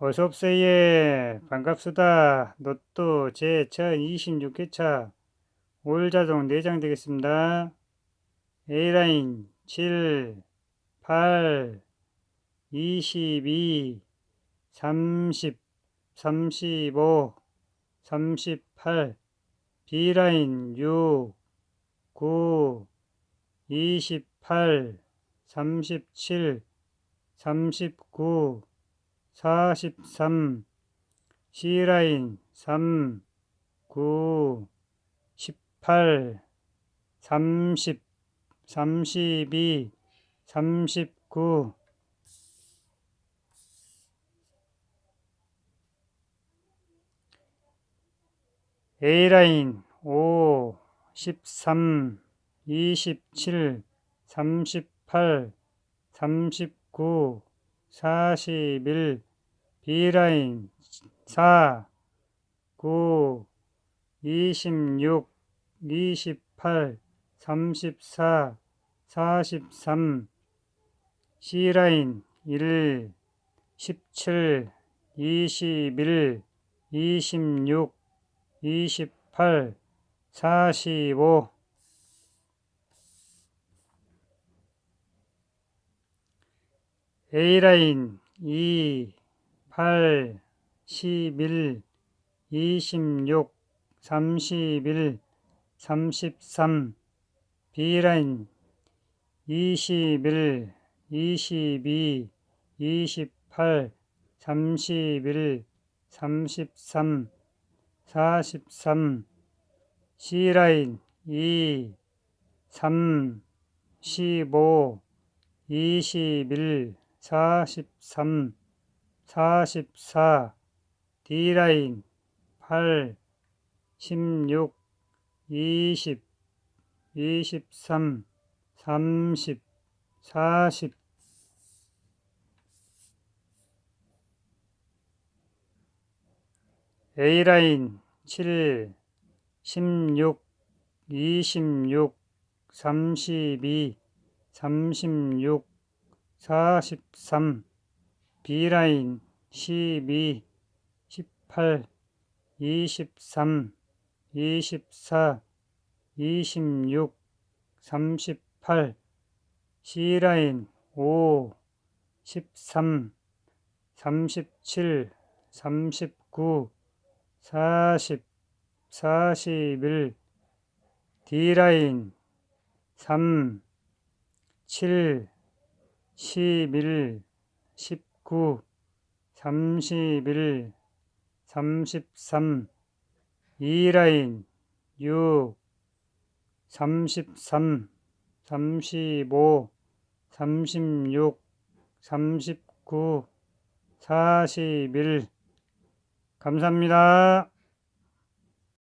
어서옵세요. 반갑습니다. 로또 제 1026회차 올자동 4장 되겠습니다. A라인 7, 8, 22, 30, 35, 38, B라인 6, 9, 28, 37, 39, 43 C라인 3 9 18 30 32 39 A라인 5 13 27 38 39 41 B라인 4 9 26 28 34 43 C라인 1 17 21 26 28 45 A라인 2 8 11 26 31 33 B라인 21 22 28 31 33 43 C라인 2 3 15 21 43 44 D라인 8 16 20 23 30 40 A라인 7 16 26 32 36 43 B라인 12 18 23 24 26 38 C라인 5 13 37 39 40 41 D라인 3 7 11 19 31 33 E라인 6 33 35 36 39 41 감사합니다.